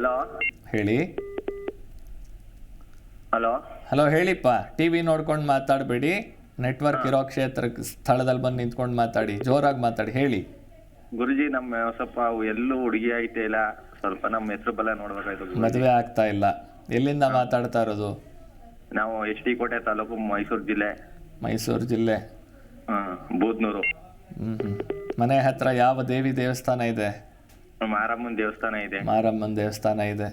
Hello? ಹೇಳಿ. Hello? Hello ಹೇಳಿಪ್ಪ. TV ನೋಡ್ಕೊಂಡು ಮಾತಾಡಬೇಡಿ. ನೆಟ್ವರ್ಕ್ ಇರೋ ಕ್ಷೇತ್ರ ಸ್ಥಳದಲ್ಲಿ ಬಂದು ನಿಂತ್ಕೊಂಡು ಮಾತಾಡಿ. ಜೋರಾಗಿ ಮಾತಾಡಿ. ಹೇಳಿ. ಗುರುಜಿ ನಮ್ಮ ಸ್ವಲ್ಪ ಎಲ್ಲೂ ಹುಡುಗಿ ಐತೆ ಇಲ್ಲ. ಸ್ವಲ್ಪ ನಮ್ಮ ಹೆಸರು ಬಲ ನೋಡ್ಬೇಕಾಯ್ತು. ಮದುವೆ ಆಗ್ತಾ ಇಲ್ಲ. ಎಲ್ಲಿಂದ ಮಾತಾಡ್ತಾ ಇರೋದು? ನಾವು ಎಚ್ ಡಿ ಕೋಟೆ ತಾಲೂಕು ಮೈಸೂರು ಜಿಲ್ಲೆ. ಮೈಸೂರು ಜಿಲ್ಲೆ. ಹ್ಮ್ ಬೂದ್ನೂರು. ಹ್ಮ್ ಹ್ಮ್. ಮನೆ ಹತ್ರ ಯಾವ ದೇವಿ ದೇವಸ್ಥಾನ ಇದೆ? ಮಾರಮ್ಮನ ದೇವಸ್ಥಾನ ಇದೆ. ಮಾರಮ್ಮನ ದೇವಸ್ಥಾನ ಇದೆ.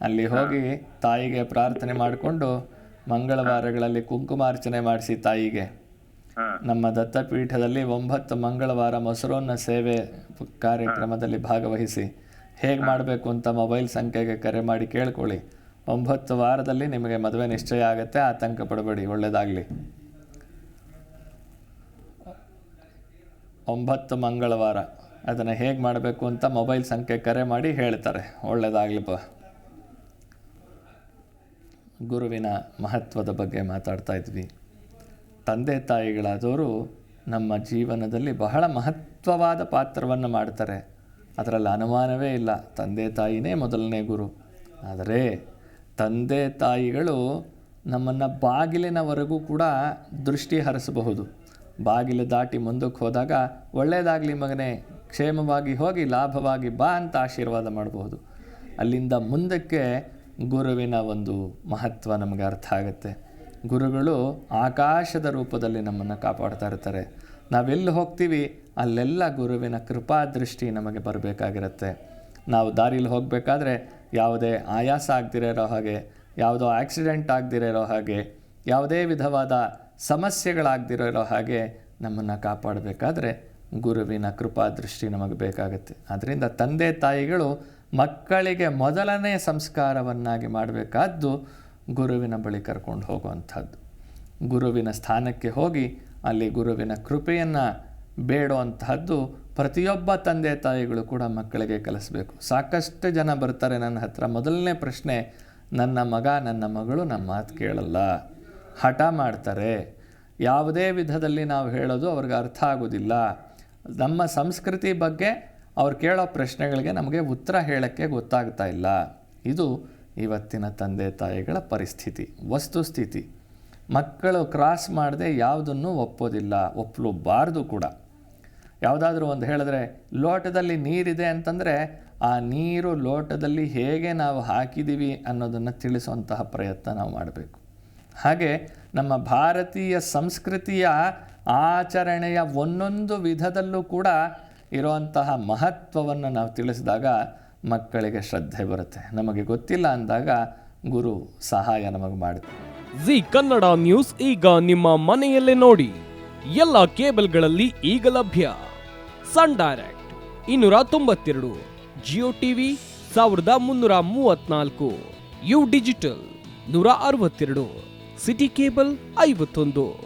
ಅಲ್ಲಿ ಹೋಗಿ ತಾಯಿಗೆ ಪ್ರಾರ್ಥನೆ ಮಾಡಿಕೊಂಡು ಮಂಗಳವಾರಗಳಲ್ಲಿ ಕುಂಕುಮಾರ್ಚನೆ ಮಾಡಿಸಿ ತಾಯಿಗೆ. ನಮ್ಮ ದತ್ತಪೀಠದಲ್ಲಿ ಒಂಬತ್ತು ಮಂಗಳವಾರ ಮೊಸರನ್ನ ಸೇವೆ ಕಾರ್ಯಕ್ರಮದಲ್ಲಿ ಭಾಗವಹಿಸಿ. ಹೇಗೆ ಮಾಡಬೇಕು ಅಂತ ಮೊಬೈಲ್ ಸಂಖ್ಯೆಗೆ ಕರೆ ಮಾಡಿ ಕೇಳ್ಕೊಳ್ಳಿ. ಒಂಬತ್ತು ವಾರದಲ್ಲಿ ನಿಮಗೆ ಮದುವೆ ನಿಶ್ಚಯ ಆಗುತ್ತೆ ಆತಂಕ ಪಡಬೇಡಿ ಒಳ್ಳೆಯದಾಗಲಿ ಒಂಬತ್ತು ಮಂಗಳವಾರ. ಅದನ್ನು ಹೇಗೆ ಮಾಡಬೇಕು ಅಂತ ಮೊಬೈಲ್ ಸಂಖ್ಯೆ ಕರೆ ಮಾಡಿ ಹೇಳ್ತಾರೆ. ಒಳ್ಳೆಯದಾಗಲಿಪ್ಪ ಗುರುವಿನ ಮಹತ್ವದ ಬಗ್ಗೆ ಮಾತಾಡ್ತಾ ಇದ್ವಿ. ತಂದೆ ತಾಯಿಗಳಾದವರು ನಮ್ಮ ಜೀವನದಲ್ಲಿ ಬಹಳ ಮಹತ್ವವಾದ ಪಾತ್ರವನ್ನು ಮಾಡ್ತಾರೆ. ಅದರಲ್ಲಿ ಅನುಮಾನವೇ ಇಲ್ಲ. ತಂದೆ ತಾಯಿನೇ ಮೊದಲನೇ ಗುರು. ಆದರೆ ತಂದೆ ತಾಯಿಗಳು ನಮ್ಮನ್ನು ಬಾಗಿಲಿನವರೆಗೂ ಕೂಡ ದೃಷ್ಟಿ ಹರಿಸಬಹುದು. ಬಾಗಿಲು ದಾಟಿ ಮುಂದಕ್ಕೆ ಹೋದಾಗ ಒಳ್ಳೆಯದಾಗಲಿ ಮಗನೇ ಕ್ಷೇಮವಾಗಿ ಹೋಗಿ ಲಾಭವಾಗಿ ಬಾ ಅಂತ ಆಶೀರ್ವಾದ ಮಾಡಬಹುದು. ಅಲ್ಲಿಂದ ಮುಂದಕ್ಕೆ ಗುರುವಿನ ಒಂದು ಮಹತ್ವ ನಮಗೆ ಅರ್ಥ ಆಗುತ್ತೆ. ಗುರುಗಳು ಆಕಾಶದ ರೂಪದಲ್ಲಿ ನಮ್ಮನ್ನು ಕಾಪಾಡ್ತಾ ಇರ್ತಾರೆ. ನಾವೆಲ್ಲಿ ಹೋಗ್ತೀವಿ, ಅಲ್ಲೆಲ್ಲ ಗುರುವಿನ ಕೃಪಾ ದೃಷ್ಟಿ ನಮಗೆ ಬರಬೇಕಾಗಿರುತ್ತೆ. ನಾವು ದಾರಿಲಿ ಹೋಗಬೇಕಾದ್ರೆ ಯಾವುದೇ ಆಯಾಸ ಆಗದಿರೋ ಹಾಗೆ, ಯಾವುದೋ ಆಕ್ಸಿಡೆಂಟ್ ಆಗದಿರೋ ಹಾಗೆ, ಯಾವುದೇ ವಿಧವಾದ ಸಮಸ್ಯೆಗಳಾಗದಿರೋ ಹಾಗೆ ನಮ್ಮನ್ನು ಕಾಪಾಡಬೇಕಾದ್ರೆ ಗುರುವಿನ ಕೃಪಾ ದೃಷ್ಟಿ ನಮಗೆ ಬೇಕಾಗುತ್ತೆ. ಆದ್ದರಿಂದ ತಂದೆ ತಾಯಿಗಳು ಮಕ್ಕಳಿಗೆ ಮೊದಲನೇ ಸಂಸ್ಕಾರವನ್ನಾಗಿ ಮಾಡಬೇಕಾದ್ದು ಗುರುವಿನ ಬಳಿ ಕರ್ಕೊಂಡು ಹೋಗುವಂಥದ್ದು. ಗುರುವಿನ ಸ್ಥಾನಕ್ಕೆ ಹೋಗಿ ಅಲ್ಲಿ ಗುರುವಿನ ಕೃಪೆಯನ್ನು ಬೇಡುವಂತಹದ್ದು ಪ್ರತಿಯೊಬ್ಬ ತಂದೆ ತಾಯಿಗಳು ಕೂಡ ಮಕ್ಕಳಿಗೆ ಕಲಿಸ್ಬೇಕು. ಸಾಕಷ್ಟು ಜನ ಬರ್ತಾರೆ ನನ್ನ ಹತ್ರ. ಮೊದಲನೇ ಪ್ರಶ್ನೆ, ನನ್ನ ಮಗ, ನನ್ನ ಮಗಳು ನಮ್ಮ ಮಾತು ಕೇಳಲ್ಲ. ಹಠ ಮಾಡ್ತಾರೆ. ಯಾವುದೇ ವಿಧದಲ್ಲಿ ನಾವು ಹೇಳೋದು ಅವ್ರಿಗೆ ಅರ್ಥ ಆಗೋದಿಲ್ಲ. ನಮ್ಮ ಸಂಸ್ಕೃತಿ ಬಗ್ಗೆ ಅವ್ರು ಕೇಳೋ ಪ್ರಶ್ನೆಗಳಿಗೆ ನಮಗೆ ಉತ್ತರ ಹೇಳೋಕ್ಕೆ ಗೊತ್ತಾಗ್ತಾ ಇಲ್ಲ. ಇದು ಇವತ್ತಿನ ತಂದೆ ತಾಯಿಗಳ ಪರಿಸ್ಥಿತಿ ವಸ್ತುಸ್ಥಿತಿ ಮಕ್ಕಳು ಕ್ರಾಸ್ ಮಾಡದೆ ಯಾವುದನ್ನು ಒಪ್ಪೋದಿಲ್ಲ ಒಪ್ಪಲೂಬಾರ್ದು ಕೂಡ. ಯಾವುದಾದ್ರೂ ಒಂದು ಹೇಳಿದ್ರೆ, ಲೋಟದಲ್ಲಿ ನೀರಿದೆ ಅಂತಂದರೆ ಆ ನೀರು ಲೋಟದಲ್ಲಿ ಹೇಗೆ ನಾವು ಹಾಕಿದ್ದೀವಿ ಅನ್ನೋದನ್ನು ತಿಳಿಸುವಂತಹ ಪ್ರಯತ್ನ ನಾವು ಮಾಡಬೇಕು. ಹಾಗೆ ನಮ್ಮ ಭಾರತೀಯ ಸಂಸ್ಕೃತಿಯ ಆಚರಣೆಯ ಒಂದೊಂದು ವಿಧದಲ್ಲೂ ಕೂಡ ಇರುವಂತಹ ಮಹತ್ವವನ್ನು ನಾವು ತಿಳಿಸಿದಾಗ ಮಕ್ಕಳಿಗೆ ಶ್ರದ್ಧೆ ಬರುತ್ತೆ. ನಮಗೆ ಗೊತ್ತಿಲ್ಲ ಅಂದಾಗ ಗುರು ಸಹಾಯ ನಮಗೆ ಮಾಡುತ್ತೆ. ಜಿ ಕನ್ನಡ ನ್ಯೂಸ್ ಈಗ ನಿಮ್ಮ ಮನೆಯಲ್ಲೇ ನೋಡಿ. ಎಲ್ಲ ಕೇಬಲ್ಗಳಲ್ಲಿ ಈಗ ಲಭ್ಯ. ಸನ್ ಡೈರೆಕ್ಟ್ ಇನ್ನೂರ ತೊಂಬತ್ತೆರಡು, ಜಿಯೋ ಟಿವಿ ಸಾವಿರದ ಮುನ್ನೂರ ಮೂವತ್ನಾಲ್ಕು, ಯು ಡಿಜಿಟಲ್ ನೂರ ಅರವತ್ತೆರಡು, ಸಿಟಿ ಕೇಬಲ್ ಐವತ್ತೊಂದು.